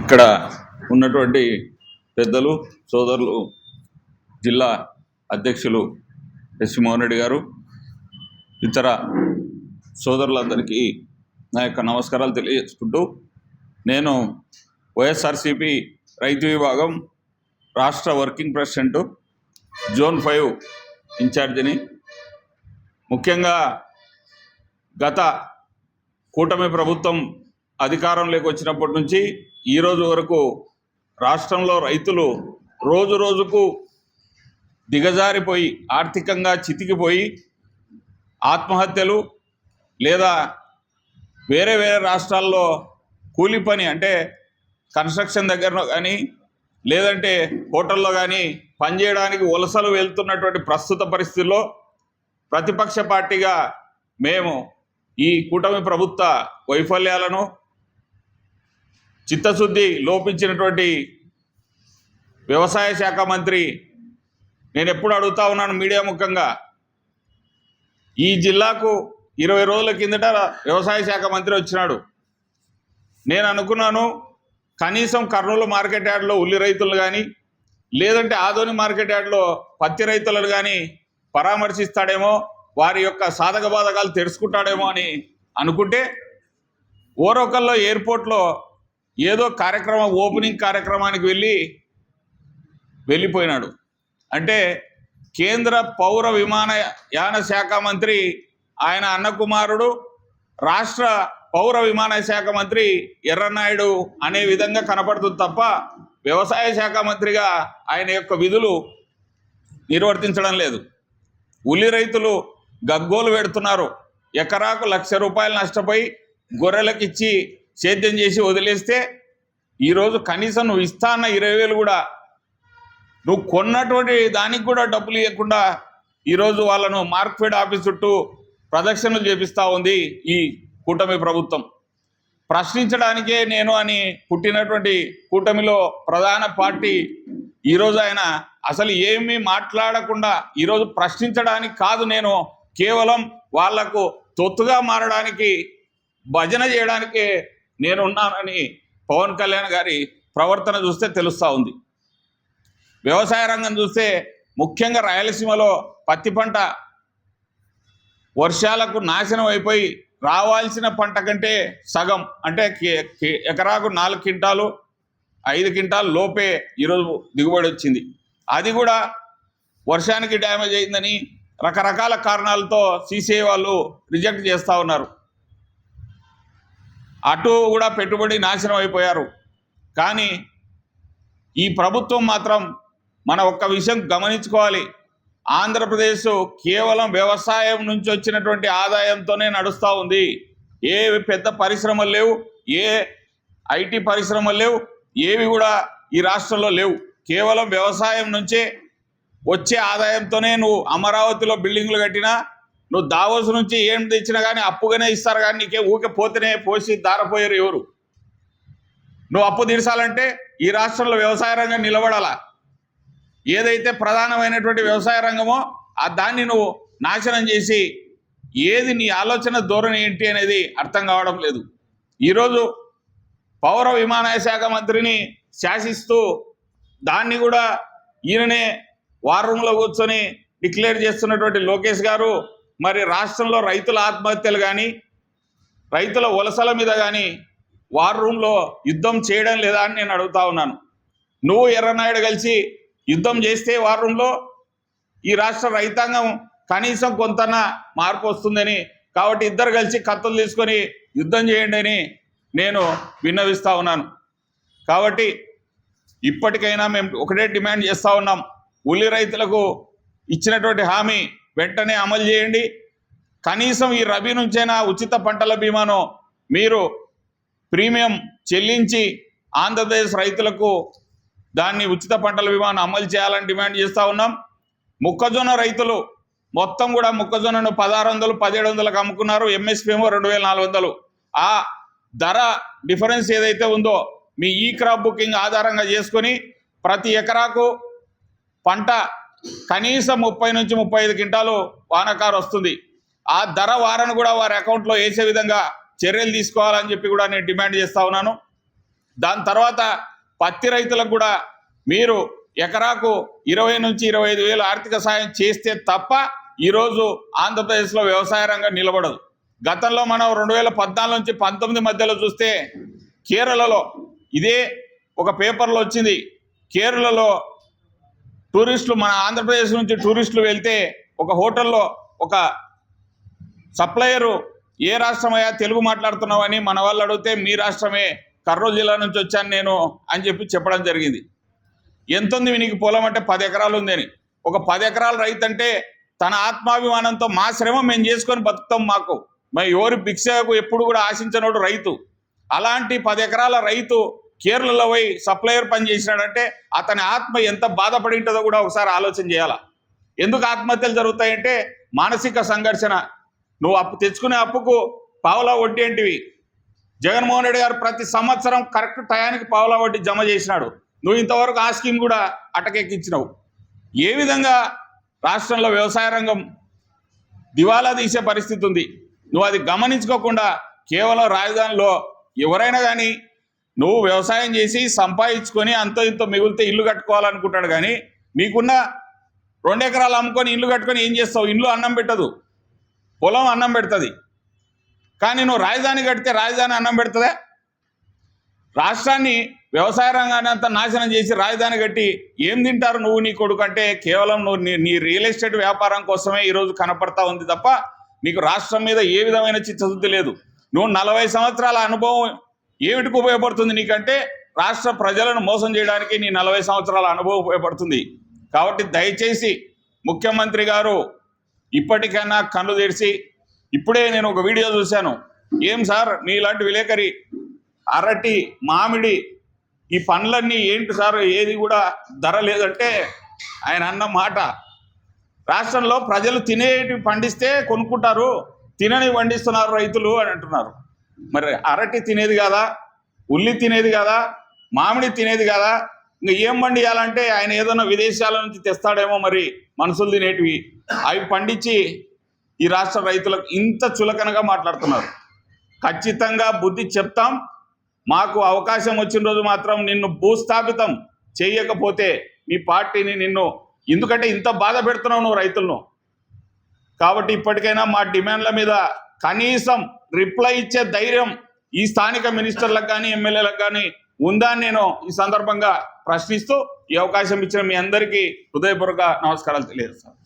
ఇక్కడ ఉన్నటువంటి పెద్దలు సోదరులు జిల్లా అధ్యక్షులు ఎస్ మోహన్ రెడ్డి గారు ఇతర సోదరులందరికీ నా యొక్క నమస్కారాలు తెలియజేసుకుంటూ నేను వైఎస్ఆర్సిపి రైతు విభాగం రాష్ట్ర వర్కింగ్ ప్రెసిడెంట్ జోన్ ఫైవ్ ఇన్ఛార్జిని. ముఖ్యంగా గత కూటమి ప్రభుత్వం అధికారంలోకి వచ్చినప్పటి నుంచి ఈరోజు వరకు రాష్ట్రంలో రైతులు రోజు రోజుకు దిగజారిపోయి ఆర్థికంగా చితికిపోయి ఆత్మహత్యలు లేదా వేరే వేరే రాష్ట్రాల్లో కూలి పని అంటే కన్స్ట్రక్షన్ దగ్గరలో కానీ లేదంటే హోటల్లో కానీ పనిచేయడానికి వలసలు వెళ్తున్నటువంటి ప్రస్తుత పరిస్థితుల్లో ప్రతిపక్ష పార్టీగా మేము ఈ కూటమి ప్రభుత్వ వైఫల్యాలను చిత్తశుద్ధి లోపించినటువంటి వ్యవసాయ శాఖ మంత్రి నేను ఎప్పుడు అడుగుతా ఉన్నాను మీడియా ముఖంగా. ఈ జిల్లాకు ఇరవై రోజుల కిందట వ్యవసాయ శాఖ మంత్రి వచ్చినాడు. నేను అనుకున్నాను కనీసం కర్నూలు మార్కెట్ యార్డ్లో ఉల్లి రైతులు కానీ లేదంటే ఆదోని మార్కెట్ యార్డ్లో పత్తి రైతులను కానీ పరామర్శిస్తాడేమో వారి యొక్క సాధక బాధకాలు తెలుసుకుంటాడేమో అని అనుకుంటే ఓరొకల్లో ఎయిర్పోర్ట్లో ఏదో కార్యక్రమం ఓపెనింగ్ కార్యక్రమానికి వెళ్ళి వెళ్ళిపోయినాడు. అంటే కేంద్ర పౌర విమానయాన శాఖ మంత్రి ఆయన అన్నకుమారుడు రాష్ట్ర పౌర విమాన శాఖ మంత్రి ఎర్రనాయుడు అనే విధంగా కనపడుతుంది తప్ప వ్యవసాయ శాఖ మంత్రిగా ఆయన యొక్క విధులు నిర్వర్తించడం లేదు. ఉల్లి రైతులు గగ్గోలు పెడుతున్నారు. ఎకరాకు లక్ష రూపాయలు నష్టపోయి గొర్రెలకు ఇచ్చి సేద్యం చేసి వదిలేస్తే ఈరోజు కనీసం నువ్వు ఇస్తా అన్న ఇరవై వేలు కూడా నువ్వు కొన్నటువంటి దానికి కూడా డబ్బులు ఇవ్వకుండా ఈరోజు వాళ్ళను మార్క్ఫెడ్ ఆఫీస్ చుట్టూ ప్రదక్షిణలు చేపిస్తూ ఉంది ఈ కూటమి ప్రభుత్వం. ప్రశ్నించడానికే నేను అని పుట్టినటువంటి కూటమిలో ప్రధాన పార్టీ ఈరోజు ఆయన అసలు ఏమీ మాట్లాడకుండా ఈరోజు ప్రశ్నించడానికి కాదు నేను కేవలం వాళ్ళకు తొత్తుగా మారడానికి భజన చేయడానికే నేను ఉన్నానని పవన్ కళ్యాణ్ గారి ప్రవర్తన చూస్తే తెలుస్తూ ఉంది. వ్యవసాయ రంగం చూస్తే ముఖ్యంగా రాయలసీమలో పత్తి పంట వర్షాలకు నాశనం అయిపోయి రావాల్సిన పంట కంటే సగం అంటే కే- ఎకరాకు నాలుగు క్వింటాలు ఐదు క్వింటాలు లోపే ఈరోజు దిగుబడి వచ్చింది. అది కూడా వర్షానికి డ్యామేజ్ అయిందని రకరకాల కారణాలతో సీసీఐ వాళ్ళు రిజెక్ట్ చేస్తూ ఉన్నారు. అటు కూడా పెట్టుబడి నాశనం అయిపోయారు. కానీ ఈ ప్రభుత్వం మాత్రం మన ఒక్క విషయం గమనించుకోవాలి. ఆంధ్రప్రదేశ్ కేవలం వ్యవసాయం నుంచి వచ్చినటువంటి ఆదాయంతోనే నడుస్తూ ఉంది. ఏ పెద్ద పరిశ్రమలు లేవు ఏ ఐటీ పరిశ్రమలు లేవు ఏవి కూడా ఈ రాష్ట్రంలో లేవు. కేవలం వ్యవసాయం నుంచే వచ్చే ఆదాయంతోనే నువ్వు అమరావతిలో బిల్డింగ్లు కట్టినా నువ్వు దావోస్ నుంచి ఏం తెచ్చినా కానీ అప్పుగానే ఇస్తారు కానీ నీకే ఊకే పోతేనే పోసి దారపోయారు ఎవరు? నువ్వు అప్పు తీర్చాలంటే ఈ రాష్ట్రంలో వ్యవసాయ రంగం నిలబడాలా. ఏదైతే ప్రధానమైనటువంటి వ్యవసాయ రంగమో ఆ దాన్ని నువ్వు నాశనం చేసి ఏది నీ ఆలోచన ధోరణి ఏంటి అనేది అర్థం కావడం లేదు. ఈరోజు పౌర విమానయ శాఖ మంత్రిని శాసిస్తూ దాన్ని కూడా ఈయననే వార్ రూమ్లో కూర్చొని డిక్లేర్ చేస్తున్నటువంటి లోకేష్ గారు మరి రాష్ట్రంలో రైతుల ఆత్మహత్యలు కానీ రైతుల వలసల మీద కానీ వార్ రూమ్లో యుద్ధం చేయడం లేదా అని నేను అడుగుతా ఉన్నాను. నువ్వు ఎర్రనాయుడు కలిసి యుద్ధం చేస్తే వార్ రూమ్లో ఈ రాష్ట్ర రైతాంగం కనీసం కొంతన మార్పు వస్తుందని కాబట్టి ఇద్దరు కలిసి కత్తులు తీసుకొని యుద్ధం చేయండి అని నేను విన్నవిస్తూ ఉన్నాను. కాబట్టి ఇప్పటికైనా మేము ఒకటే డిమాండ్ చేస్తూ ఉన్నాం. ఉల్లి రైతులకు ఇచ్చినటువంటి హామీ వెంటనే అమలు చేయండి. కనీసం ఈ రబీ నుంచైనా ఉచిత పంటల బీమాను మీరు ప్రీమియం చెల్లించి ఆంధ్రప్రదేశ్ రైతులకు దాన్ని ఉచిత పంటల బీమాను అమలు చేయాలని డిమాండ్ చేస్తూ ఉన్నాం. మొక్కజొన్న రైతులు మొత్తం కూడా మొక్కజొన్నను పదహారు వందలు పదిహేడు వందలకు అమ్ముకున్నారు. ఎంఎస్పీ ఏమో రెండు వేల నాలుగు వందలు. ఆ ధర డిఫరెన్స్ ఏదైతే ఉందో మీ ఈ క్రాప్ బుకింగ్ ఆధారంగా చేసుకొని ప్రతి ఎకరాకు పంట కనీసం ముప్పై నుంచి ముప్పై ఐదు క్వింటాలు వానకారు వస్తుంది. ఆ ధర వారను కూడా వారి అకౌంట్లో వేసే విధంగా చర్యలు తీసుకోవాలని చెప్పి కూడా నేను డిమాండ్ చేస్తా ఉన్నాను. దాని తర్వాత పత్తి రైతులకు కూడా మీరు ఎకరాకు ఇరవై నుంచి ఇరవై ఐదు వేలు ఆర్థిక సాయం చేస్తే తప్ప ఈరోజు ఆంధ్రప్రదేశ్లో వ్యవసాయ రంగం నిలబడదు. గతంలో మనం రెండు వేల పద్నాలుగు నుంచి పంతొమ్మిది మధ్యలో చూస్తే కేరళలో ఇదే ఒక పేపర్లో వచ్చింది. కేరళలో టూరిస్టులు మన ఆంధ్రప్రదేశ్ నుంచి టూరిస్టులు వెళ్తే ఒక హోటల్లో ఒక సప్లయరు ఏ రాష్ట్రమయ్యా తెలుగు మాట్లాడుతున్నావని మన వాళ్ళు అడిగితే మీ రాష్ట్రమే కర్నూలు జిల్లా నుంచి వచ్చాను నేను అని చెప్పి చెప్పడం జరిగింది. ఎంత ఉంది నీకు పొలం అంటే పది ఎకరాలు ఉంది అని. ఒక పది ఎకరాల రైతు అంటే తన ఆత్మాభిమానంతో మా శ్రమ మేము చేసుకొని బతుకుతాం మాకు. మరి ఎవరి భిక్షకు ఎప్పుడు కూడా ఆశించినోడు రైతు. అలాంటి పది ఎకరాల రైతు కేరళలో పోయి సప్లయర్ పనిచేసినాడంటే అతని ఆత్మ ఎంత బాధపడి ఉంటుందో కూడా ఒకసారి ఆలోచన చేయాలా? ఎందుకు ఆత్మహత్యలు జరుగుతాయంటే మానసిక సంఘర్షణ. నువ్వు అప్పు తెచ్చుకునే అప్పుకు పావులా వడ్డీ ఏంటివి? జగన్మోహన్ రెడ్డి గారు ప్రతి సంవత్సరం కరెక్ట్ టయానికి పావులా వడ్డీ జమ చేసినాడు. నువ్వు ఇంతవరకు ఆ స్కీమ్ కూడా అటకెక్కించినావు. ఏ విధంగా రాష్ట్రంలో వ్యవసాయ రంగం దివాలా తీసే పరిస్థితి ఉంది? నువ్వు అది గమనించుకోకుండా కేవలం రాజధానిలో ఎవరైనా కానీ నువ్వు వ్యవసాయం చేసి సంపాదించుకొని అంత ఇంతో మిగిలితే ఇల్లు కట్టుకోవాలనుకుంటాడు కానీ మీకున్న రెండు ఎకరాలు అమ్ముకొని ఇల్లు కట్టుకొని ఏం చేస్తావు? ఇల్లు అన్నం పెట్టదు. పొలం అన్నం పెడుతుంది. కానీ నువ్వు రాజధాని కడితే రాజధాని అన్నం పెడుతుందా? రాష్ట్రాన్ని వ్యవసాయ రంగాన్ని అంతా నాశనం చేసి రాజధాని కట్టి ఏం తింటారు నువ్వు నీ కొడుకు? అంటే కేవలం నువ్వు నీ నీ రియల్ ఎస్టేట్ వ్యాపారం కోసమే ఈరోజు కనపడతా ఉంది తప్ప నీకు రాష్ట్రం మీద ఏ విధమైన చిత్తశుద్ధి లేదు. నువ్వు నలభై సంవత్సరాల అనుభవం ఏమిటికి ఉపయోగపడుతుంది నీకంటే రాష్ట్ర ప్రజలను మోసం చేయడానికి నీ నలభై సంవత్సరాల అనుభవం ఉపయోగపడుతుంది. కాబట్టి దయచేసి ముఖ్యమంత్రి గారు ఇప్పటికైనా కళ్ళు తెరిచి ఇప్పుడే నేను ఒక వీడియో చూశాను. ఏం సార్ మీలాంటి విలేకరి అరటి మామిడి ఈ పండ్లన్నీ ఏంటి సార్ ఏది కూడా ధర లేదంటే ఆయన అన్న మాట. రాష్ట్రంలో ప్రజలు తినేటి పండిస్తే కొనుక్కుంటారు తినని పండిస్తున్నారు రైతులు అని అంటున్నారు. మరి అరటి తినేది కదా? ఉల్లి తినేది కదా? మామిడి తినేది కదా? ఇంకా ఏం పండియాలంటే ఆయన ఏదైనా విదేశాల నుంచి తెస్తాడేమో మరి మనసులు తినేటివి. అవి పండించి ఈ రాష్ట్ర రైతులకు ఇంత చులకనగా మాట్లాడుతున్నారు. ఖచ్చితంగా బుద్ధి చెప్తాం. మాకు అవకాశం వచ్చిన రోజు మాత్రం నిన్ను భూస్థాపితం చేయకపోతే మీ పార్టీని నిన్ను ఎందుకంటే ఇంత బాధ పెడుతున్నావు నువ్వు రైతులను. కాబట్టి ఇప్పటికైనా మా డిమాండ్ల మీద కనీసం రిప్లై ఇచ్చే ధైర్యం ఈ స్థానిక మినిస్టర్లకు కానీ ఎమ్మెల్యేలకు కానీ ఉందా నేను ఈ సందర్భంగా ప్రశ్నిస్తూ ఈ అవకాశం ఇచ్చిన మీ అందరికీ హృదయపూర్వక నమస్కారాలు తెలియజేస్తాను.